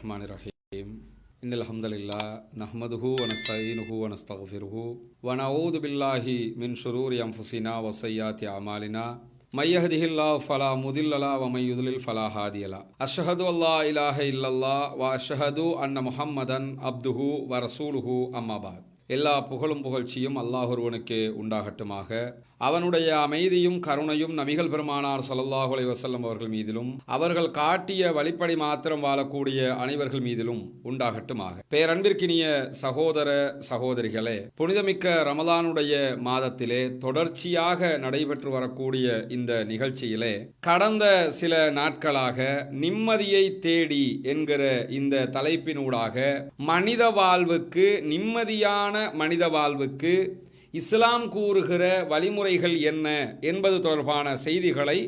الرحمن الرحيم إن الحمد لله نحمده ونستعينه ونستغفره ونعوذ بالله من شرور أنفسنا وسيئات أعمالنا من يهده الله فلا مضل له ومن يضلل فلا هادي له أشهد أن لا إله إلا الله وأشهد أن محمدا عبده ورسوله أما بعد எல்லா புகழும் புகழ்ச்சியும் அல்லாஹ் ஒருவனுக்கே உண்டாகட்டுமாக அவனுடைய அமைதியும் கருணையும் நபிகள் பெருமானார் ஸல்லல்லாஹு அலைஹி அவர்கள் மீதிலும் அவர்கள் காட்டிய வழிப்படி மாத்திரம் வாழக்கூடிய அனைவர்கள் மீதிலும் உண்டாகட்டுமாக. பேரன்பிற்கினிய சகோதர சகோதரிகளே புனிதமிக்க ரமலானுடைய மாதத்திலே தொடர்ச்சியாக நடைபெற்று வரக்கூடிய இந்த நிகழ்ச்சியிலே கடந்த சில நாட்களாக நிம்மதியை தேடி என்கிற இந்த தலைப்பினூடாக மனித வாழ்வுக்கு நிம்மதியான மனித வாழ்வுக்கு இஸ்லாம் கூறுகிற வழிமுறைகள் என்ன என்பது தொடர்பான செய்திகளை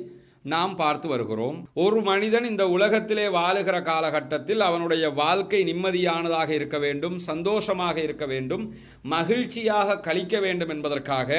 நாம் பார்த்து வருகிறோம். ஒரு மனிதன் இந்த உலகத்திலே வாழுகிற காலகட்டத்தில் அவனுடைய வாழ்க்கை நிம்மதியானதாக இருக்க வேண்டும் சந்தோஷமாக இருக்க வேண்டும் மகிழ்ச்சியாக கழிக்க வேண்டும் என்பதற்காக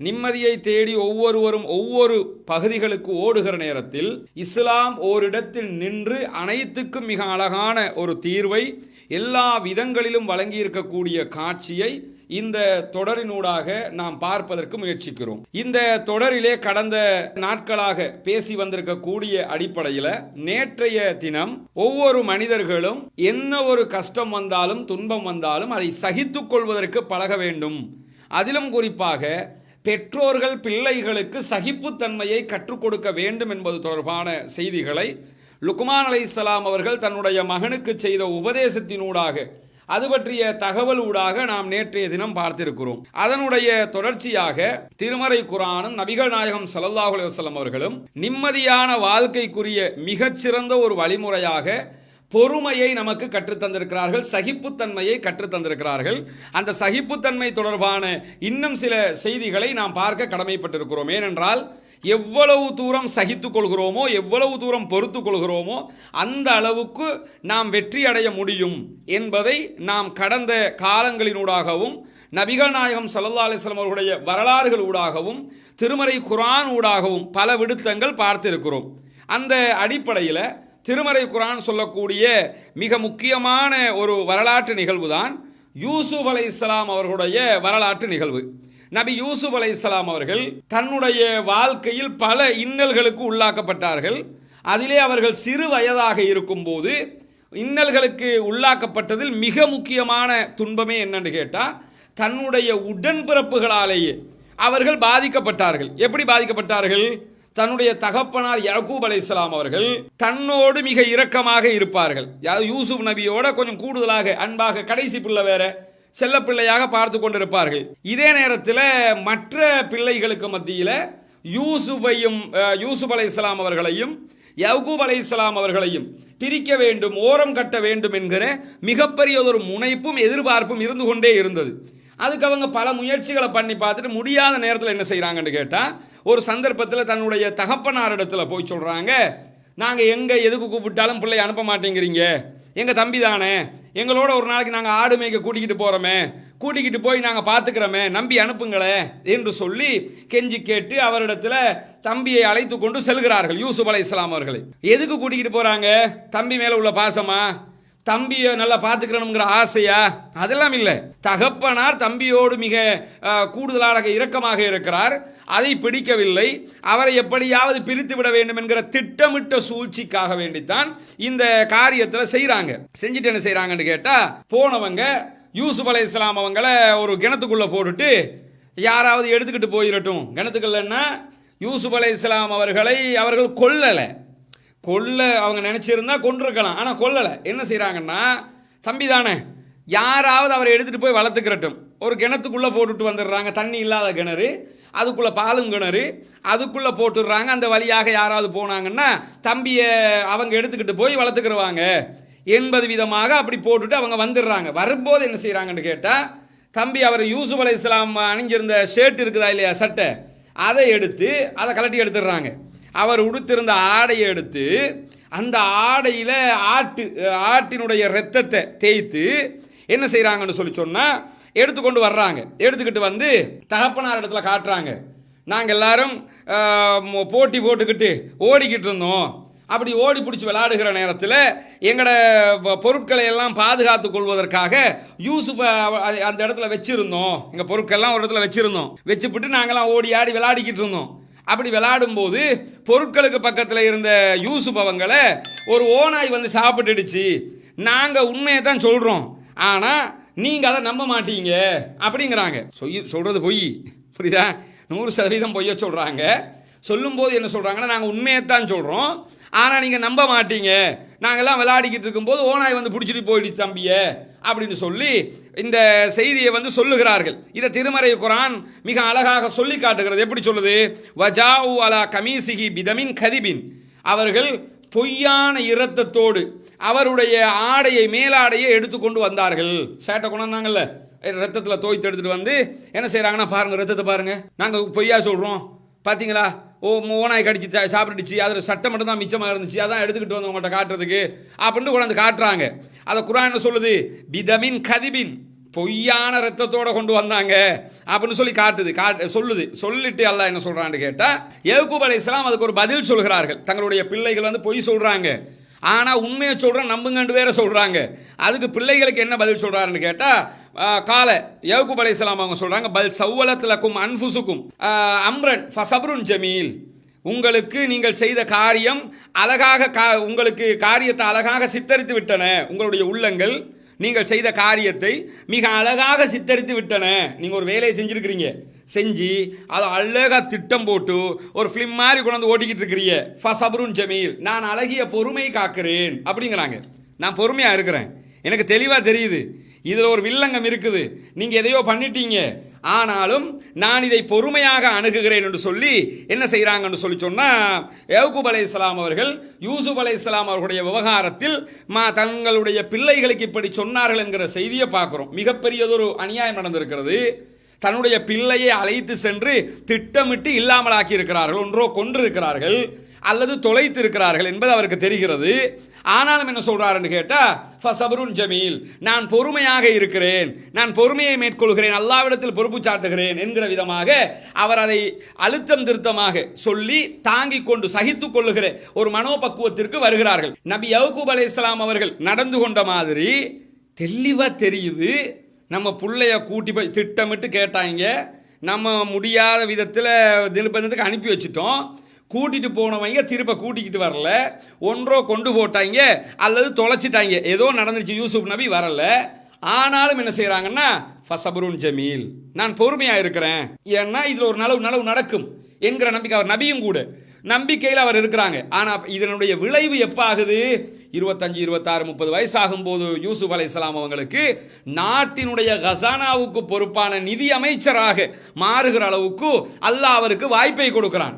நிம்மதியை தேடி ஒவ்வொருவரும் ஒவ்வொரு பகுதிகளுக்கு ஓடுகிற நேரத்தில் இஸ்லாம் ஓரிடத்தில் நின்று அனைத்துக்கும் மிக அழகான ஒரு தீர்வை எல்லா விதங்களிலும் வழங்கியிருக்கக்கூடிய காட்சியை இந்த தொடரினூடாக நாம் பார்ப்பதற்கு முயற்சிக்கிறோம். இந்த தொடரிலே கடந்த நாட்களாக பேசி வந்திருக்கக்கூடிய அடிப்படையில் நேற்றைய தினம் ஒவ்வொரு மனிதர்களும் என்ன ஒரு கஷ்டம் வந்தாலும் துன்பம் வந்தாலும் அதை சகித்துக் கொள்வதற்கு பழக வேண்டும். அதிலும் குறிப்பாக பெற்றோர்கள் பிள்ளைகளுக்கு சகிப்புத்தன்மையை கற்றுக் கொடுக்க வேண்டும் என்பது தொடர்பான செய்திகளை லுக்மான் அலை அவர்கள் தன்னுடைய மகனுக்கு செய்த உபதேசத்தினூடாக அது பற்றிய தகவல் ஊடாக நாம் நேற்றைய தினம் பார்த்திருக்கிறோம். அதனுடைய தொடர்ச்சியாக திருமறை குரானும் நபிகள் நாயகம் ஸல்லல்லாஹு அலுவலம் அவர்களும் நிம்மதியான வாழ்க்கைக்குரிய மிகச்சிறந்த ஒரு வழிமுறையாக பொறுமையை நமக்கு கற்றுத்தந்திருக்கிறார்கள் சகிப்புத்தன்மையை கற்றுத்தந்திருக்கிறார்கள் அந்த சகிப்புத்தன்மை தொடர்பான இன்னும் சில செய்திகளை நாம் பார்க்க கடமைப்பட்டிருக்கிறோம். ஏனென்றால் எவ்வளவு தூரம் சகித்து கொள்கிறோமோ எவ்வளவு தூரம் பொறுத்து கொள்கிறோமோ அந்த அளவுக்கு நாம் வெற்றி அடைய முடியும் என்பதை நாம் கடந்த காலங்களினூடாகவும் நபிகள் நாயகம் சல்லா அலிஸ்லாம் அவர்களுடைய வரலாறுகள் ஊடாகவும் திருமறை குரான் ஊடாகவும் பல விடுத்தங்கள் பார்த்திருக்கிறோம். அந்த அடிப்படையில் திருமறை குரான் சொல்லக்கூடிய மிக முக்கியமான ஒரு வரலாற்று நிகழ்வு தான் யூசுப் அலை இஸ்லாம் அவர்களுடைய வரலாற்று நிகழ்வு. நபி யூசுப் அலை இஸ்லாம் அவர்கள் தன்னுடைய வாழ்க்கையில் பல இன்னல்களுக்கு உள்ளாக்கப்பட்டார்கள். அதிலே அவர்கள் சிறு வயதாக இருக்கும்போது இன்னல்களுக்கு உள்ளாக்கப்பட்டதில் மிக முக்கியமான துன்பமே என்னன்னு கேட்டால் தன்னுடைய உடன்பிறப்புகளாலேயே அவர்கள் பாதிக்கப்பட்டார்கள். எப்படி பாதிக்கப்பட்டார்கள்? தன்னுடைய தகப்பனார் யகூப் அலை இஸ்லாம் அவர்கள் தன்னோடு மிக இரக்கமாக இருப்பார்கள். யூசுப் நபியோட கொஞ்சம் கூடுதலாக அன்பாக கடைசி பிள்ளை வேற செல்ல பிள்ளையாக பார்த்து கொண்டிருப்பார்கள். இதே நேரத்தில் மற்ற பிள்ளைகளுக்கு மத்தியில் யூசுஃபையும் யூசுப் அலை இஸ்லாம் அவர்களையும் யகூப் அலை இஸ்லாம் அவர்களையும் பிரிக்க வேண்டும் ஓரம் கட்ட வேண்டும் என்கிற மிகப்பெரிய ஒரு முனைப்பும் எதிர்பார்ப்பும் இருந்து கொண்டே இருந்தது. அதுக்கு அவங்க பல முயற்சிகளை பண்ணி பார்த்துட்டு முடியாத நேரத்தில் என்ன செய்கிறாங்கன்னு கேட்டால் ஒரு சந்தர்ப்பத்தில் தன்னுடைய தகப்பனாரிடத்தில் போய் சொல்கிறாங்க நாங்கள் எங்கே எதுக்கு கூப்பிட்டாலும் பிள்ளை அனுப்ப மாட்டேங்கிறீங்க? எங்கள் தம்பி தானே எங்களோட ஒரு நாளைக்கு நாங்கள் ஆடு மேய்க்க கூட்டிக்கிட்டு போகிறோமே கூட்டிக்கிட்டு போய் நாங்கள் பார்த்துக்கிறோமே நம்பி அனுப்புங்களே என்று சொல்லி கெஞ்சி கேட்டு அவரிடத்தில் தம்பியை அழைத்து கொண்டு செல்கிறார்கள். யூசுப் அலை இஸ்லாம் அவர்களை. எதுக்கு கூட்டிக்கிட்டு போகிறாங்க தம்பி மேலே உள்ள பாசமா? தம்பியை நல்லா பார்த்துக்கிறணுங்கிற ஆசையா? அதெல்லாம் இல்லை. தகப்பனார் தம்பியோடு மிக கூடுதலாக இரக்கமாக இருக்கிறார். அதை பிடிக்கவில்லை. அவரை எப்படியாவது பிரித்து விட வேண்டும் என்கிற திட்டமிட்ட சூழ்ச்சிக்காக வேண்டித்தான் இந்த காரியத்தில் செய்கிறாங்க செஞ்சுட்டு என்ன செய்கிறாங்கன்னு கேட்டால் போனவங்க யூசுப் அலை இஸ்லாம் அவங்கள ஒரு கிணத்துக்குள்ளே போட்டுட்டு யாராவது எடுத்துக்கிட்டு போயிடட்டும் கிணத்துக்குள்ளன்னா யூசுப் அலை இஸ்லாம் அவர்களை அவர்கள் கொல்லலை. கொல்ல அவங்க நினச்சிருந்தா கொண்டிருக்கலாம் ஆனால் கொல்லலை. என்ன செய்கிறாங்கன்னா தம்பி தானே யாராவது அவரை எடுத்துகிட்டு போய் வளர்த்துக்கிறட்டும். ஒரு கிணத்துக்குள்ளே போட்டுட்டு வந்துடுறாங்க. தண்ணி இல்லாத கிணறு அதுக்குள்ளே பாலும் கிணறு அதுக்குள்ளே போட்டுடுறாங்க. அந்த வழியாக யாராவது போனாங்கன்னா தம்பியை அவங்க எடுத்துக்கிட்டு போய் வளர்த்துக்கிடுவாங்க எண்பது விதமாக அப்படி போட்டுட்டு அவங்க வந்துடுறாங்க. வரும்போது என்ன செய்கிறாங்கன்னு கேட்டால் தம்பி அவர் யூசுப் அலை இஸ்லாம் அணிஞ்சிருந்த ஷர்ட் இருக்குதா இல்லையா சட்டை? அதை எடுத்து அதை கலட்டி எடுத்துடுறாங்க. அவர் உடுத்திருந்த ஆடையை எடுத்து அந்த ஆடையில் ஆட்டு ஆட்டினுடைய ரத்தத்தை தேய்த்து என்ன செய்கிறாங்கன்னு சொல்லி சொன்னால் எடுத்துக்கொண்டு வர்றாங்க. எடுத்துக்கிட்டு வந்து தகப்பனார் இடத்துல காட்டுறாங்க. நாங்கள் எல்லாரும் போட்டி போட்டுக்கிட்டு ஓடிக்கிட்டு இருந்தோம். அப்படி ஓடி பிடிச்சி விளையாடுகிற நேரத்தில் எங்களோட பொருட்களை எல்லாம் பாதுகாத்து கொள்வதற்காக யூசுப் அந்த இடத்துல வச்சுருந்தோம். எங்கள் பொருட்கள்லாம் ஒரு இடத்துல வச்சுருந்தோம். வச்சுப்புட்டு நாங்களாம் ஓடி ஆடி விளையாடிக்கிட்டு இருந்தோம். அப்படி விளாடும்போது பொருட்களுக்கு பக்கத்தில் இருந்த யூசுப் அவங்களை ஒரு ஓனாய் வந்து சாப்பிட்டுடுச்சு. நாங்கள் உண்மையை தான் சொல்கிறோம் ஆனால் நீங்கள் அதை நம்ப மாட்டீங்க. அப்படிங்கிறாங்க. சொய் சொல்கிறது பொய். புரியுதா? நூறு சதவீதம் பொய்ய சொல்கிறாங்க சொல்லும்போது என்ன சொல்கிறாங்கன்னா நாங்கள் உண்மையைத்தான் சொல்கிறோம் ஆனால் நீங்கள் நம்ப மாட்டீங்க. நாங்கள்லாம் விளையாடிக்கிட்டு இருக்கும்போது ஓனாய் வந்து பிடிச்சிட்டு போயிடுச்சு தம்பிய அப்படின்னு சொல்லி இந்த செய்தியை வந்து சொல்லுகிறார்கள். இதை திருமறை குரான் மிக அழகாக சொல்லி காட்டுகிறது. எப்படி சொல்லுது? வஜாவு அலா கமீசிஹி பிதமின் கதிபின். அவர்கள் பொய்யான இரத்தத்தோடு அவருடைய ஆடையை மேலாடையை எடுத்துக்கொண்டு வந்தார்கள். சேட்டை கொண்டு வந்தாங்கல்ல ரத்தத்தில் தோய்த்து எடுத்துட்டு வந்து என்ன செய்கிறாங்கன்னா பாருங்க ரத்தத்தை பாருங்க. நாங்கள் பொய்யா சொல்கிறோம் பார்த்தீங்களா ஓ ஓனாய் கடிச்சு தா- சாப்பிட்டுச்சு அதில் சட்டை மட்டும் தான் மிச்சமாக இருந்துச்சு. அதான் எடுத்துக்கிட்டு வந்து உங்கள்கிட்ட காட்டுறதுக்கு. அப்படின்ட்டு கொண்டாந்து காட்டுறாங்க. அதை குரான் என்ன சொல்லுது? பிதமின் கதிபின். பொய்யான ரத்தத்தோட கொண்டு வந்தாங்க. அப்படின்னு சொல்லி காட்டுது. காட்டு சொல்லுது. சொல்லிட்டு அல்லா என்ன சொல்கிறான்னு கேட்டால் ஏகூப் அலி இஸ்லாம் அதுக்கு ஒரு பதில் சொல்கிறார்கள். தங்களுடைய பிள்ளைகள் வந்து பொய் சொல்கிறாங்க ஆனால் உண்மையை சொல்கிறேன் நம்புங்கன்னு வேற சொல்கிறாங்க அதுக்கு பிள்ளைகளுக்கு என்ன பதில் சொல்கிறாருன்னு கேட்டால் ஆஹ், கால. யக்கூப் அலைஹிஸ்ஸலாம் அவங்க சொல்கிறாங்க பல் சவ்வலத்துலக்கும் அன்ஃபுசுக்கும். அம்ரன் ஃபசப்ருன் ஜமீல். உங்களுக்கு நீங்கள் செய்த காரியம் அழகாக கா உங்களுக்கு காரியத்தை அழகாக சித்தரித்து விட்டன. உங்களுடைய உள்ளங்கள் நீங்கள் செய்த காரியத்தை மிக அழகாக சித்தரித்து விட்டன. நீங்கள் ஒரு வேலையை செஞ்சுருக்கிறீங்க. செஞ்சு அதை அழகாக திட்டம் போட்டு ஒரு ஃபிலிம் மாதிரி கொண்டாந்து ஓட்டிக்கிட்டு இருக்கிறீங்க. ஃபசபருன் ஜமீல். நான் அழகிய பொறுமை காக்கிறேன். அப்படிங்கிறாங்க. நான் பொறுமையாக இருக்கிறேன். எனக்கு தெளிவாக தெரியுது. இதில் ஒரு வில்லங்கம் இருக்குது. நீங்கள் எதையோ பண்ணிட்டீங்க. ஆனாலும் நான் இதை பொறுமையாக அணுகுகிறேன் என்று சொல்லி என்ன செய்கிறாங்கன்னு சொல்லி சொன்னால் யவுகுப் அலை அவர்கள் யூசுப் அலை அவர்களுடைய விவகாரத்தில் மா தங்களுடைய பிள்ளைகளுக்கு இப்படி சொன்னார்கள் என்கிற செய்தியை பார்க்குறோம். மிகப்பெரியதொரு அநியாயம் நடந்திருக்கிறது. தன்னுடைய பிள்ளையை அழைத்து சென்று திட்டமிட்டு இல்லாமலாக்கி இருக்கிறார்கள் ஒன்றோ கொன்றிருக்கிறார்கள். அல்லது தொலைத்து இருக்கிறார்கள் என்பது அவருக்கு தெரிகிறது. ஆனாலும் என்ன சொல்கிறாருன்னு கேட்டால் சபருன் ஜமீல் நான் பொறுமையாக இருக்கிறேன். நான் பொறுமையை மேற்கொள்கிறேன். அல்லாவிடத்தில் பொறுப்பு சாட்டுகிறேன் என்கிற விதமாக அவர் அதை அழுத்தம் திருத்தமாக சொல்லி தாங்கிக் கொண்டு சகித்துக் கொள்ளுகிற ஒரு மனோபக்குவத்திற்கு வருகிறார்கள். நபி அல் இஸ்லாம் அவர்கள் நடந்து கொண்ட மாதிரி தெளிவாக தெரியுது. நம்ம பிள்ளைய கூட்டி போய் திட்டமிட்டு கேட்டாங்க. நம்ம முடியாத விதத்தில் நிர்பந்தத்துக்கு அனுப்பி வச்சிட்டோம். கூட்டிட்டு போனவங்க திரும்ப கூட்டிக்கிட்டு வரல. ஒன்றோ கொண்டு போட்டாங்க அல்லது தொலைச்சிட்டாங்க. ஏதோ நடந்துச்சு யூசுப் நபி வரல. ஆனாலும் என்ன செய்கிறாங்கன்னா ஃபசபருன் ஜமீல். நான் பொறுமையாக இருக்கிறேன். ஏன்னா இதில் ஒரு நலவு நலவு நடக்கும் என்கிற நம்பிக்கை அவர் நபியும் கூட. நம்பிக்கையில் அவர் இருக்கிறாங்க. ஆனால் இதனுடைய விளைவு எப்போ ஆகுது இருபத்தஞ்சு இருபத்தாறு முப்பது வயசாகும் போது யூசுப் அலைஹிஸ்ஸலாம் அவங்களுக்கு நாட்டினுடைய கசானாவுக்கு பொறுப்பான நிதி அமைச்சராக மாறுகிற அளவுக்கு அல்லாஹ் அவருக்கு வாய்ப்பை கொடுக்கிறான்.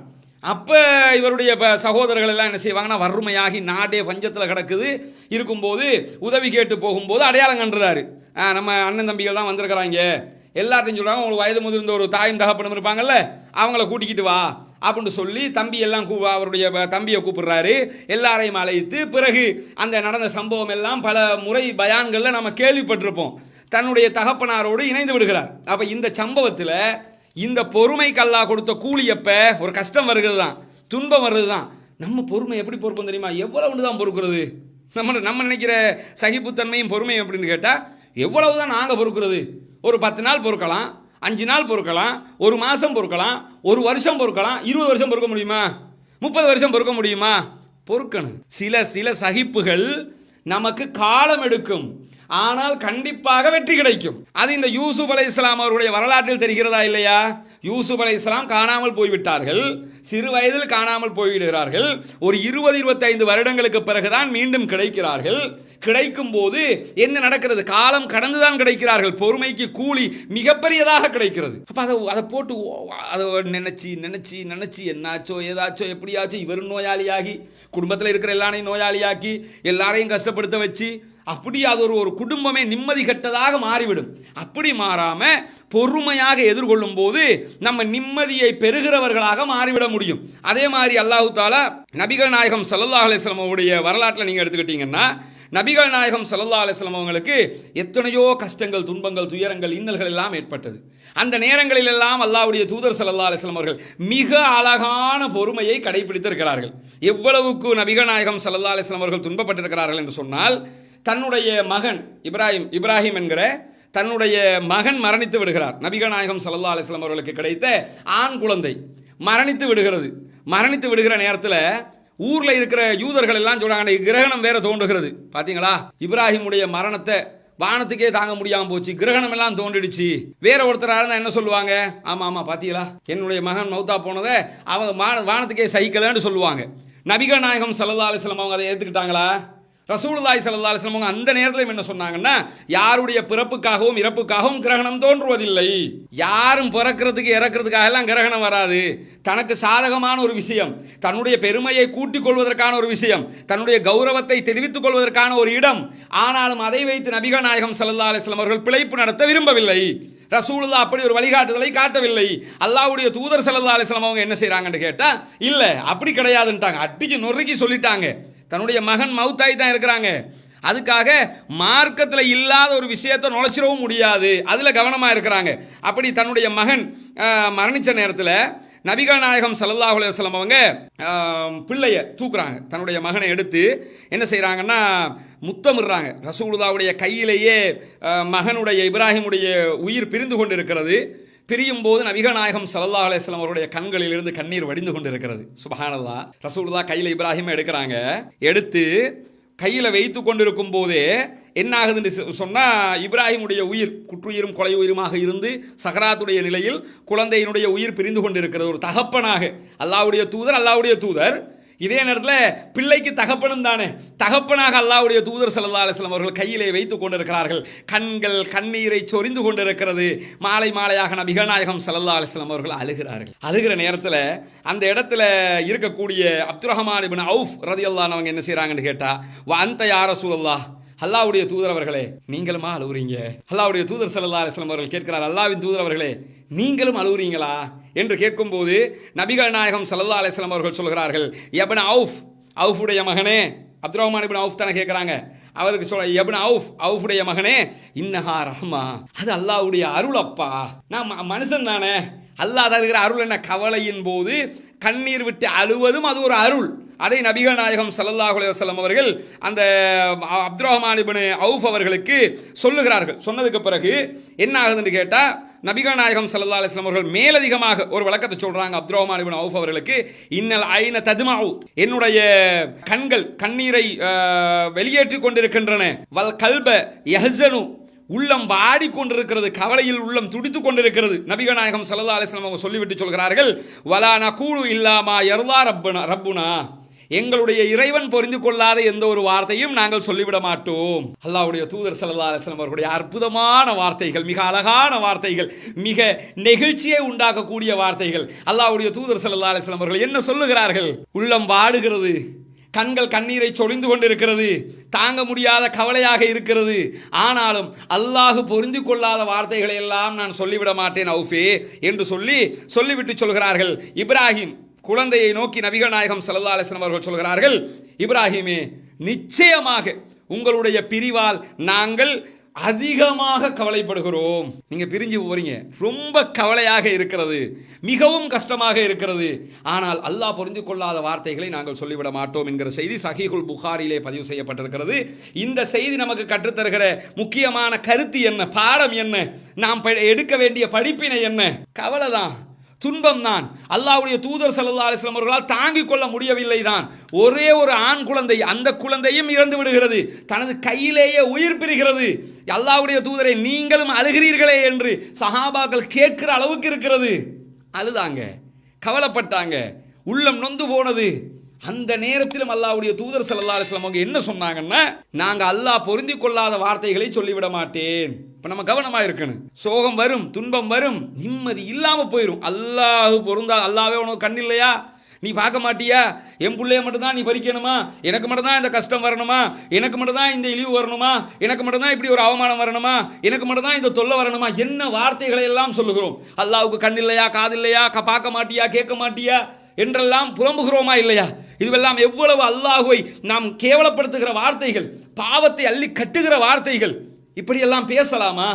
அப்போ இவருடைய ப- சகோதரர்கள் எல்லாம் என்ன செய்வாங்கன்னா வறுமையாகி நாடே பஞ்சத்தில் கிடக்குது. இருக்கும்போது உதவி கேட்டு போகும்போது அடையாளம் கண்டுறாரு. நம்ம அண்ணன் தம்பிகள் தான் வந்திருக்கிறாங்க. எல்லாத்தையும் சொல்கிறாங்க உங்களுக்கு வயது முதிர்ந்த ஒரு தாயும் தகப்பனும் இருப்பாங்கல்ல அவங்கள கூட்டிக்கிட்டு வா. அப்படின்னு சொல்லி தம்பி எல்லாம் கூ அவருடைய தம்பியை கூப்பிடுறாரு. எல்லாரையும் அழைத்து பிறகு அந்த நடந்த சம்பவம் எல்லாம் பல முறை பயான்களில் நம்ம கேள்விப்பட்டிருப்போம். தன்னுடைய தகப்பனாரோடு இணைந்து விடுகிறார். அப்போ இந்த சம்பவத்தில் இந்த பொறுமைக்கு அல்லாஹ் கொடுத்த கூலியப்ப ஒரு கஷ்டம் வருகிறது தான் துன்பம் வருது தான் நம்ம பொறுமை எப்படி பொறுப்போம் தெரியுமா? எவ்வளவு தான் பொறுக்கிறது? நம்ம நம்ம நினைக்கிற சகிப்புத்தன்மையும் பொறுமையும் அப்படின்னு கேட்டால் எவ்வளவு தான் நாங்கள் பொறுக்கிறது? ஒரு பத்து நாள் பொறுக்கலாம் அஞ்சு நாள் பொறுக்கலாம் ஒரு மாதம் பொறுக்கலாம் ஒரு வருஷம் பொறுக்கலாம் இருபது வருஷம் பொறுக்க முடியுமா? முப்பது வருஷம் பொறுக்க முடியுமா? பொறுக்கணும். சில சில சகிப்புகள் நமக்கு காலம் எடுக்கும். ஆனால் கண்டிப்பாக வெற்றி கிடைக்கும். அது இந்த யூசுப் அலை இஸ்லாம் அவருடைய வரலாற்றில் தெரிகிறதா இல்லையா? யூசுப் அலை இஸ்லாம் காணாமல் போய்விட்டார்கள். சிறு வயதில் காணாமல் போய்விடுகிறார்கள். ஒரு இருபது இருபத்தைந்து வருடங்களுக்கு பிறகுதான் மீண்டும் கிடைக்கிறார்கள். கிடைக்கும் போது என்ன நடக்கிறது? காலம் கடந்துதான் கிடைக்கிறார்கள். பொறுமைக்கு கூலி மிகப்பெரியதாக கிடைக்கிறது. அப்ப அதை அதை போட்டு அதை நினைச்சு நினைச்சு நினைச்சு என்னாச்சோ ஏதாச்சோ எப்படியாச்சோ இவரும் நோயாளியாகி குடும்பத்தில் இருக்கிற எல்லாரையும் நோயாளியாக்கி எல்லாரையும் கஷ்டப்படுத்த வச்சு அப்படி அது ஒரு ஒரு குடும்பமே நிம்மதி கெட்டதாக மாறிவிடும். அப்படி மாறாமல் பொறுமையாக எதிர்கொள்ளும் போது நம்ம நிம்மதியை பெறுகிறவர்களாக மாறிவிட முடியும். அதே மாதிரி அல்லாஹு தாலா நபிகள் நாயகம் ஸல்லல்லாஹு அலைஹி வரலாற்றில் நீங்கள் எடுத்துக்கிட்டீங்கன்னா நபிகள் நாயகம் சல்லா அலைஹி அவங்களுக்கு எத்தனையோ கஷ்டங்கள் துன்பங்கள் துயரங்கள் இன்னல்கள் எல்லாம் ஏற்பட்டது. அந்த நேரங்களில் எல்லாம் அல்லாவுடைய தூதர் சல்லா அலைஹி அவர்கள் மிக அழகான பொறுமையை கடைபிடித்திருக்கிறார்கள். எவ்வளவுக்கு நபிகள் நாயகம் சல்லா அலைஹி அவர்கள் துன்பப்பட்டிருக்கிறார்கள் என்று சொன்னால் தன்னுடைய மகன் இப்ராஹிம் இப்ராஹிம் என்கிற தன்னுடைய மகன் மரணித்து விடுகிறார். நபிகநாயகம் நாயகம் அலிஸ்லாம் அவர்களுக்கு கிடைத்த ஆண் குழந்தை மரணித்து விடுகிறது. மரணித்து விடுகிற நேரத்தில் ஊரில் இருக்கிற யூதர்கள் எல்லாம் சொல்கிறாங்க கிரகணம் வேற தோன்றுகிறது. பார்த்தீங்களா இப்ராஹிமுடைய மரணத்தை வானத்துக்கே தாங்க முடியாமல் போச்சு. கிரகணம் எல்லாம் தோன்றிடுச்சு. வேற ஒருத்தராக இருந்தால் என்ன சொல்லுவாங்க? ஆமாம் ஆமாம் பார்த்தீங்களா என்னுடைய மகன் மௌத்தா போனதை அவங்க வானத்துக்கே சகிக்கலன்னு சொல்லுவாங்க. நபிகள் நாயகம் ஸல்லல்லாஹு அலைஹி அவங்க அதை ஏற்றுக்கிட்டாங்களா ரசூலுல்லாய் சல்லா அலைஹி அவங்க அந்த நேரத்தில் என்ன சொன்னாங்கன்னா யாருடைய பிறப்புக்காகவும் இறப்புக்காகவும் கிரகணம் தோன்றுவதில்லை. யாரும் பிறக்கிறதுக்கு இறக்கிறதுக்காக எல்லாம் கிரகணம் வராது. தனக்கு சாதகமான ஒரு விஷயம் தன்னுடைய பெருமையை கூட்டிக் கொள்வதற்கான ஒரு விஷயம் தன்னுடைய கௌரவத்தை தெரிவித்துக் கொள்வதற்கான ஒரு இடம். ஆனாலும் அதை வைத்து நபிக நாயகம் சல்லா அலைஹி அவர்கள் பிழைப்பு நடத்த விரும்பவில்லை. ரசூலுல்லா அப்படி ஒரு வழிகாட்டுதலை காட்டவில்லை. அல்லாவுடைய தூதர் சல்லா அலைஹி அவங்க என்ன செய்கிறாங்கன்னு கேட்டால் இல்லை அப்படி கிடையாதுன்ட்டாங்க. அட்டிக்கு நொறுக்கி சொல்லிட்டாங்க. தன்னுடைய மகன் மவுத்தாய் தான் இருக்கிறாங்க. அதுக்காக மார்க்கத்தில் இல்லாத ஒரு விஷயத்தை நுழைச்சிடவும் முடியாது. அதில் கவனமாக இருக்கிறாங்க. அப்படி தன்னுடைய மகன் மரணித்த மரணிச்ச நேரத்தில் நபிகள் நாயகம் ஸல்லல்லாஹு அலுவலம் அவங்க பிள்ளைய தூக்குறாங்க. தன்னுடைய மகனை எடுத்து என்ன செய்கிறாங்கன்னா முத்தமிடுறாங்க. ரசூலுல்லாவுடைய கையிலேயே மகனுடைய இப்ராஹிமுடைய உயிர் பிரிந்து கொண்டு இருக்கிறது பிரியும் போது நபிகநாயகம் சல்லா அலிஸ்லாம் அவருடைய கண்களிலிருந்து கண்ணீர் வடிந்து கொண்டிருக்கிறது. சுபஹானல்லாஹ் ரசூல்லா கையில் இப்ராஹிமை எடுக்கிறாங்க. எடுத்து கையில் வைத்து கொண்டிருக்கும் போதே என்ன ஆகுதுன்னு சொன்னால் இப்ராஹிமுடைய உயிர் குற்றுயிரும் கொலை உயிருமாக இருந்து சஹராத்துடைய நிலையில் குழந்தையினுடைய உயிர் பிரிந்து கொண்டிருக்கிறது. ஒரு தகப்பனாக அல்லாவுடைய தூதர் அல்லாவுடைய தூதர் இதே நேரத்தில் பிள்ளைக்கு தகப்பனும் தானே. தகப்பனாக அல்லாவுடைய தூதர் ஸல்லல்லாஹு அலிஸ்லாம் அவர்கள் கையிலே வைத்துக் கொண்டிருக்கிறார்கள். கண்கள் கண்ணீரை சொரிந்து கொண்டிருக்கிறது. மாலை மாலையாக நபிகநாயகம் நாயகம் அலிஸ்லாம் அவர்கள் அழுகிறார்கள். அழுகிற நேரத்தில் அந்த இடத்துல இருக்கக்கூடிய அப்துல் ரஹமான் இபின் அவுஃப் ரதியல்லாஹு அவங்க என்ன செய்கிறாங்கன்னு கேட்டால் வ அந்த யார சூழல்லா அல்லாவுடைய தூதர் அவர்களே நீங்களுமா அழுவுறீங்க? அல்லாவுடைய தூதர் ஸல்லல்லாஹு அலிஸ்லாம் அவர்கள் கேட்கிறார் அல்லாவின் தூதர் அவர்களே நீங்களும் அழுவுறீங்களா? என்று கேட்கும்போது நபிகள் நாயகம் சல்லா அலிஸ்லாம் அவர்கள் சொல்கிறார்கள் எபன் அவுஃப் அவுஃபுடைய மகனே. அப்துல் ரஹ்மான் இப்னு அவுஃப் தானே கேட்குறாங்க. அவருக்கு சொல்ல எபன் அவுஃப் அவுஃபுடைய மகனே இன்னஹா ரஹ்மா. அது அல்லாஹ்வுடைய அருள் அப்பா. நான் ம- மனுஷன் தானே. அல்லாஹ் இருக்கிற அருள் என்ன? கவலையின் போது கண்ணீர் விட்டு அழுவதும் அது ஒரு அருள். அதை நபிகள் நாயகம் ஸல்லல்லாஹு அலைஹி அவர்கள் அந்த அப்துல் ரஹ்மான் இப்னு அவுஃப் அவர்களுக்கு சொல்லுகிறார்கள். சொன்னதுக்கு பிறகு என்ன ஆகுதுன்னு கேட்டால் நபிகள் நாயகம் சல்லா அலிஸ்லாம் அவர்கள் மேலதிகமாக ஒரு விளக்கத்தை சொல்றாங்க. அப்துல் ரஹ்மான் இப்னு அவுஃப் அவர்களுக்கு இன்னல் ஐன ததுமாவு என்னுடைய கண்கள் கண்ணீரை வெளியேற்றி வெளியேற்றிக் கொண்டிருக்கின்றன. வல் கல்ப யஹ்சனு உள்ளம் வாடிக்கொண்டிருக்கிறது கவலையில் உள்ளம் துடித்து கொண்டிருக்கிறது. நபிகநாயகம் சல்லா அலிஸ்லாம் அவங்க சொல்லிவிட்டு சொல்கிறார்கள் வலா நகூடு இல்லாமா எருதா ரப்புனா ரப்புனா எங்களுடைய இறைவன் புரிந்து கொள்ளாத எந்த ஒரு வார்த்தையும் நாங்கள் சொல்லிவிட மாட்டோம். அல்லாவுடைய தூதர் ஸல்லல்லாஹு அலைஹி அவர்களுடைய அற்புதமான வார்த்தைகள் மிக அழகான வார்த்தைகள் மிக நெகிழ்ச்சியை உண்டாக்கக்கூடிய வார்த்தைகள். அல்லாவுடைய தூதர் ஸல்லல்லாஹு அலைஹி அவர்கள் என்ன சொல்லுகிறார்கள்? உள்ளம் வாடுகிறது கண்கள் கண்ணீரை சொலிந்து கொண்டிருக்கிறது தாங்க முடியாத கவலையாக இருக்கிறது. ஆனாலும் அல்லாஹ் பொருந்தி கொள்ளாத வார்த்தைகளை எல்லாம் நான் சொல்லிவிட மாட்டேன் அவுஃபே என்று சொல்லி சொல்லிவிட்டு சொல்கிறார்கள். இப்ராஹிம் குழந்தையை நோக்கி நபிகள் நாயகம் ஸல்லல்லாஹு அவர்கள் சொல்கிறார்கள் இப்ராஹிமே நிச்சயமாக உங்களுடைய பிரிவால் நாங்கள் அதிகமாக கவலைப்படுகிறோம். நீங்க பிரிஞ்சு போறீங்க. ரொம்ப கவலையாக இருக்கிறது மிகவும் கஷ்டமாக இருக்கிறது. ஆனால் அல்லாஹ் புரிந்து கொள்ளாத வார்த்தைகளை நாங்கள் சொல்லிவிட மாட்டோம் என்கிற செய்தி சஹீகுல் புகாரிலே பதிவு செய்யப்பட்டிருக்கிறது. இந்த செய்தி நமக்கு கற்றுத்தருகிற முக்கியமான கருத்து என்ன பாடம் என்ன நாம் ப- எடுக்க வேண்டிய படிப்பினை என்ன? கவலை தான் துன்பம் தான் அல்லாவுடைய தூதர் சல்லா அலிஸ்லாம் அவர்களால் தாங்கிக் கொள்ள முடியவில்லை தான் ஒரே ஒரு ஆண் குழந்தை அந்த குழந்தையும் இறந்து விடுகிறது. தனது கையிலேயே உயிர் பெறுகிறது அல்லாவுடைய தூதரை நீங்களும் அழுகிறீர்களே என்று சஹாபாக்கள் கேட்கிற அளவுக்கு இருக்கிறது. அழுதாங்க கவலைப்பட்டாங்க உள்ளம் நொந்து போனது. அந்த நேரத்திலும் அல்லாவுடைய தூதர் சல்லா அலிஸ்லாம் அவங்க என்ன சொன்னாங்கன்னா நாங்கள் அல்லாஹ் பொருந்தி கொள்ளாத வார்த்தைகளை சொல்லிவிட மாட்டேன். இப்போ நம்ம கவனமாக இருக்கணும். சோகம் வரும் துன்பம் வரும் நிம்மதி இல்லாமல் போயிடும் அல்லாஹ் பொருந்தா அல்லாவே உனக்கு கண் இல்லையா? நீ பார்க்க மாட்டியா? என் பிள்ளைய மட்டும்தான் நீ பறிக்கணுமா? எனக்கு மட்டும்தான் இந்த கஷ்டம் வரணுமா? எனக்கு மட்டும்தான் இந்த இழிவு வரணுமா? எனக்கு மட்டும்தான் இப்படி ஒரு அவமானம் வரணுமா? எனக்கு மட்டும்தான் இந்த தொல்லை வரணுமா? என்ன வார்த்தைகளை எல்லாம் சொல்லுகிறோம்? அல்லாவுக்கு கண் இல்லையா? காது இல்லையா? க- பார்க்க மாட்டியா? கேட்க மாட்டியா? என்றெல்லாம் புலம்புகிறோமா இல்லையா? இதுவெல்லாம் எவ்வளவு அல்லாஹுவை நாம் கேவலப்படுத்துகிற வார்த்தைகள் பாவத்தை அள்ளி கட்டுகிற வார்த்தைகள். இப்படியெல்லாம் பேசலாமா?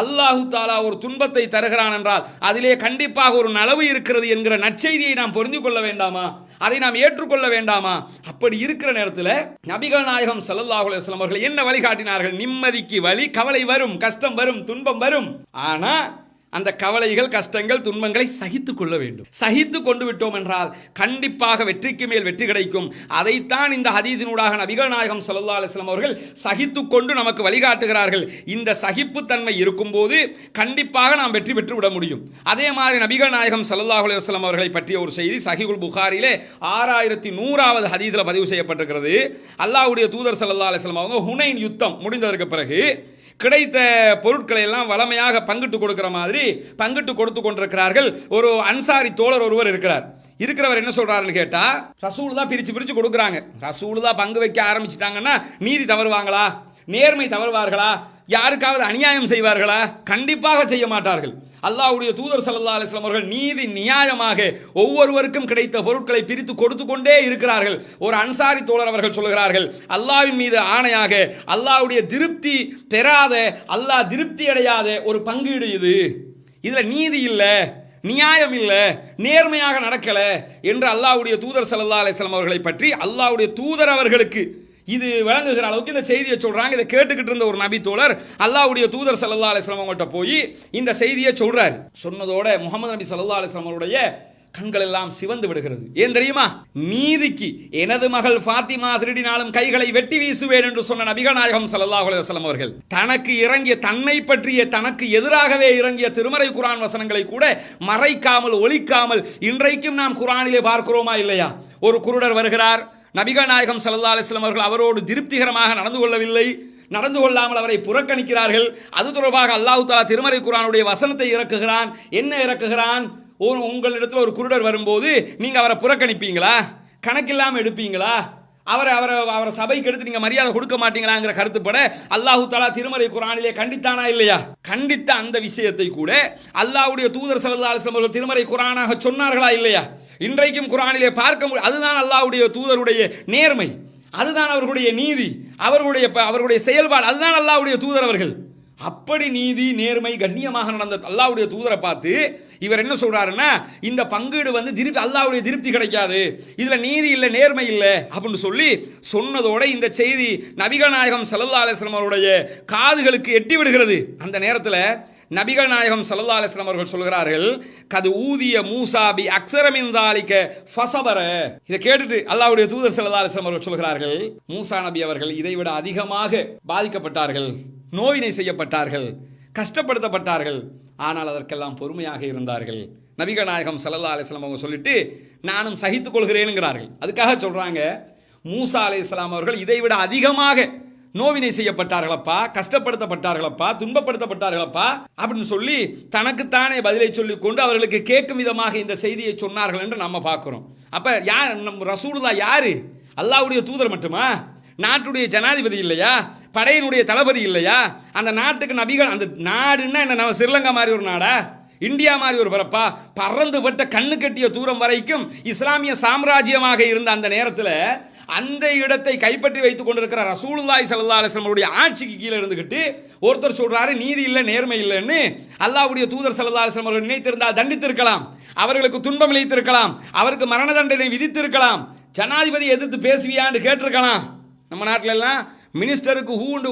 அல்லாஹு தாலா ஒரு துன்பத்தை தருகிறான் என்றால் அதிலே கண்டிப்பாக ஒரு நலவு இருக்கிறது என்கிற நற்செய்தியை நாம் புரிந்து கொள்ள வேண்டாமா? அதை நாம் ஏற்றுக்கொள்ள வேண்டாமா? அப்படி இருக்கிற நேரத்தில் நபிகள் நாயகம் ஸல்லல்லாஹு அலைஹி அவர்கள் என்ன வழிகாட்டினார்கள்? நிம்மதிக்கு வழி கவலை வரும் கஷ்டம் வரும் துன்பம் வரும். ஆனால் அந்த கவலைகள் கஷ்டங்கள் துன்பங்களை சகித்து கொள்ள வேண்டும். சகித்து கொண்டு விட்டோம் என்றால் கண்டிப்பாக வெற்றிக்கு மேல் வெற்றி கிடைக்கும். அதைத்தான் இந்த ஹதீதினூடாக நபிகள் நாயகம் சல்லா அலைஹி அவர்கள் சகித்து கொண்டு நமக்கு வழிகாட்டுகிறார்கள். இந்த சகிப்புத்தன்மை இருக்கும்போது கண்டிப்பாக நாம் வெற்றி பெற்று விட முடியும். அதே மாதிரி நபிகள் நாயகம் ஸல்லல்லாஹு அலுவலாம் அவர்களை பற்றிய ஒரு செய்தி சஹிகுல் புகாரிலே ஆறாயிரத்தி நூறாவது ஹதீதில் பதிவு செய்யப்பட்டிருக்கிறது. அல்லாவுடைய தூதர் சல்லா அலைஹி அவங்க ஹுனைன் யுத்தம் முடிந்ததற்கு பிறகு கிடைத்த பொருட்களை எல்லாம் வளமையாக பங்கிட்டு கொடுக்கிற மாதிரி பங்கிட்டு கொடுத்து கொண்டிருக்கிறார்கள். ஒரு அன்சாரி தோழர் ஒருவர் இருக்கிறார். இருக்கிறவர் என்ன சொல்றாருன்னு கேட்டா ரசூல் தான் பிரிச்சு பிரிச்சு கொடுக்குறாங்க. ரசூல் தான் பங்கு வைக்க ஆரம்பிச்சிட்டாங்கன்னா நீதி தவறுவாங்களா? நேர்மை தவறுவார்களா? யாருக்காவது அநியாயம் செய்வார்களா? கண்டிப்பாக செய்ய மாட்டார்கள். அல்லாவுடைய தூதர் சல்லா அலிஸ்லாம் அவர்கள் நீதி நியாயமாக ஒவ்வொருவருக்கும் கிடைத்த பொருட்களை பிரித்து கொடுத்து கொண்டே இருக்கிறார்கள். ஒரு அன்சாரி தோழர் அவர்கள் சொல்கிறார்கள் அல்லாஹ்வின் மீது ஆணையாக அல்லாவுடைய திருப்தி பெறாத அல்லாஹ் திருப்தி அடையாத ஒரு பங்கீடு இது. இதில் நீதி இல்லை நியாயம் இல்லை நேர்மையாக நடக்கலை என்று அல்லாஹ்வுடைய தூதர் சல்லா அலிஸ்லாம் அவர்களை பற்றி அல்லாவுடைய தூதர் அவர்களுக்கு இது விளங்குகிற அளவுக்கு இந்த செய்தியை சொல்கிறாங்க இதை கேட்டுக்கிட்டு இருந்த ஒரு நபி தோழர் அல்லாஹ்வுடைய தூதர் சல்லா அலிஸ்லாம் அவங்கள்ட்ட போய் இந்த செய்தியை சொல்கிறார் சொன்னதோட முகமது நபி சல்லா அலிஸ்லாம் அவருடைய கண்கள் எல்லாம் சிவந்து விடுகிறது. ஏன் தெரியுமா? நீதிக்கு எனது மகள் ஃபாத்திமா திருடினாலும் கைகளை வெட்டி வீசுவேன் என்று சொன்ன நபிகள் நாயகம் ஸல்லல்லாஹு அவர்கள் தனக்கு இறங்கிய தன்னை பற்றிய தனக்கு எதிராகவே இறங்கிய திருமறை குரான் வசனங்களை கூட மறைக்காமல் ஒழிக்காமல் இன்றைக்கும் நாம் குரானிலே பார்க்கிறோமா இல்லையா? ஒரு குருடர் வருகிறார் நபிகள் நாயகம் ஸல்லல்லாஹு அவர்கள் அவரோடு திருப்திகரமாக நடந்து கொள்ளவில்லை. நடந்து கொள்ளாமல் அவரை புறக்கணிக்கிறார்கள். அது தொடர்பாக அல்லாஹு தாலா திருமறை குரானுடைய வசனத்தை இறக்குகிறான். என்ன இறக்குகிறான்? உங்களிடத்தில் ஒரு குருடர் வரும்போது நீங்கள் அவரை புறக்கணிப்பீங்களா? கணக்கில்லாமல் எடுப்பீங்களா? அவரை அவரை அவரை சபைக்கு எடுத்து நீங்கள் மரியாதை கொடுக்க மாட்டீங்களாங்கிற கருத்துப்பட அல்லாஹு தாலா திருமறை குரானிலே கண்டித்தானா இல்லையா? கண்டித்த அந்த விஷயத்தை கூட அல்லாஹுடைய தூதர் ஸல்லல்லாஹு அலைஹி அவர்கள் திருமறை குரானாக சொன்னார்களா இல்லையா? இன்றைக்கும் குரானிலே பார்க்க முடியும் அதுதான் அல்லாவுடைய தூதருடைய நேர்மை. அதுதான் அவர்களுடைய நீதி. அவர்களுடைய ப- அவர்களுடைய செயல்பாடு. அதுதான் அல்லாவுடைய தூதர் அவர்கள். அப்படி நீதி நேர்மை கண்ணியமாக நடந்த அல்லாவுடைய தூதரை பார்த்து இவர் என்ன சொல்றாருன்னா இந்த பங்கீடு வந்து திருப்பி அல்லாவுடைய திருப்தி கிடைக்காது. இதுல நீதி இல்லை நேர்மை இல்லை அப்படின்னு சொல்லி சொன்னதோட இந்த செய்தி நபிகநாயகம் நாயகம் ஸல்லல்லாஹு அவருடைய காதுகளுக்கு எட்டி விடுகிறது. அந்த நேரத்தில் நபிகள் நாயகம் சல்லா அலிஸ்லாம் அவர்கள் சொல்கிறார்கள் கது ஊதிய மூசாபி பி அக்ஸரமின் இதை கேட்டுட்டு அல்லாவுடைய தூதர் சல்லா அலிஸ்லாம் அவர்கள் சொல்கிறார்கள் மூசா நபி அவர்கள் இதைவிட அதிகமாக பாதிக்கப்பட்டார்கள் நோவினை செய்யப்பட்டார்கள் கஷ்டப்படுத்தப்பட்டார்கள் ஆனால் அதற்கெல்லாம் பொறுமையாக இருந்தார்கள். நபிகள் நாயகம் ஸல்லல்லாஹு அலிஸ்லாம் அவங்க சொல்லிட்டு நானும் சகித்துக் கொள்கிறேனுங்கிறார்கள். அதுக்காக சொல்கிறாங்க மூசா அலைஹிஸ்ஸலாம் அவர்கள் இதைவிட அதிகமாக நோவினை செய்யப்பட்டார்களப்பா கஷ்டப்படுத்தப்பட்டார்களப்பா துன்பப்படுத்தப்பட்டார்களப்பா அப்படின்னு சொல்லி தனக்குத்தானே பதிலை சொல்லிக்கொண்டு அவர்களுக்கு கேட்கும் விதமாக இந்த செய்தியை சொன்னார்கள் என்று நம்ம பார்க்குறோம். அப்போ யார் நம்ம ரசூலுல்லா யாரு? அல்லாவுடைய தூதர் மட்டுமா? நாட்டுடைய ஜனாதிபதி இல்லையா? படையினுடைய தளபதி இல்லையா? அந்த நாட்டுக்கு நபிகள் அந்த நாடுன்னா என்ன? நம்ம ஸ்ரீலங்கா மாதிரி ஒரு நாடா? இந்தியா மாதிரி ஒரு பரப்பா பறந்துபட்ட கண்ணு கட்டிய தூரம் வரைக்கும் இஸ்லாமிய சாம்ராஜ்யமாக இருந்த அந்த நேரத்தில் அந்த இடத்தை கைப்பற்றி வைத்துக் கொண்டிருக்கிற ரசூலுல்லாய் சல்லா அலிஸ்லமுடைய ஆட்சிக்கு கீழே இருந்துகிட்டு ஒருத்தர் சொல்றாரு நீதி இல்லை நேர்மை இல்லைன்னு அல்லாவுடைய தூதர் சல்லா அலிஸ்லம் அவர்கள் நினைத்திருந்தால் தண்டித்திருக்கலாம். அவர்களுக்கு துன்பம் இழைத்திருக்கலாம் அவருக்கு மரண தண்டனை விதித்திருக்கலாம். ஜனாதிபதி எதிர்த்து பேசுவியான்னு கேட்டிருக்கலாம். நம்ம நாட்டில எல்லாம் மினிஸ்டருக்கு ஊண்டு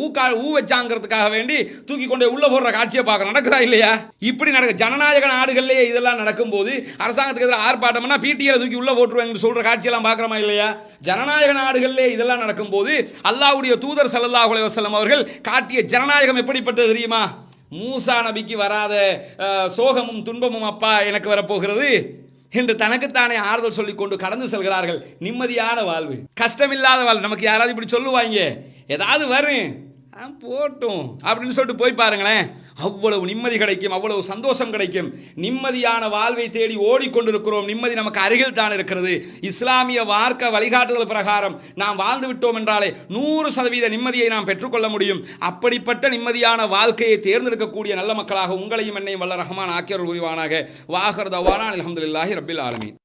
ஊ கா ஊ வச்சாங்கிறதுக்காக வேண்டி தூக்கி கொண்டு உள்ள போடுற காட்சியை பார்க்க நடக்குதா இல்லையா? இப்படி நடக்க. ஜனநாயக நாடுகள்லேயே இதெல்லாம் நடக்கும்போது அரசாங்கத்துக்கு எதிராக ஆர்ப்பாட்டம்னா பிடிஏல தூக்கி உள்ள போட்டுருவாங்கன்னு சொல்கிற காட்சியெல்லாம் பார்க்குறோமா இல்லையா? ஜனநாயக நாடுகளிலே இதெல்லாம் நடக்கும்போது அல்லாவுடைய தூதர் ஸல்லல்லாஹு அலைஹி அவர்கள் காட்டிய ஜனநாயகம் எப்படிப்பட்டது தெரியுமா? மூசா நபிக்கு வராத சோகமும் துன்பமும் அப்பா எனக்கு வரப்போகிறது. என்று தனக்குத்தானே ஆறுதல் சொல்லிக் கொண்டு கடந்து செல்கிறார்கள். நிம்மதியான வாழ்வு. கஷ்டமில்லாத வாழ்வு. நமக்கு யாராவது இப்படி சொல்லுவாங்க ஏதாவது வரும். போட்டும். அப்படின்னு சொல்லிட்டு போய் பாருங்களேன். அவ்வளவு நிம்மதி கிடைக்கும் அவ்வளவு சந்தோஷம் கிடைக்கும். நிம்மதியான வாழ்வை தேடி ஓடிக்கொண்டிருக்கிறோம். நிம்மதி நமக்கு அருகில் தான் இருக்கிறது. இஸ்லாமிய வார்க்க வழிகாட்டுதல் பிரகாரம் நாம் வாழ்ந்து விட்டோம் என்றாலே நூறு சதவீத நிம்மதியை நாம் பெற்றுக்கொள்ள முடியும். அப்படிப்பட்ட நிம்மதியான வாழ்க்கையை தேர்ந்தெடுக்கக்கூடிய நல்ல மக்களாக உங்களையும் என்னையும் வல்ல ரஹ்மான் ஆக்கியருள் உரிவானாக வாகர் தவானா அலமதுல்லாஹி ரபில் ஆலமீன்.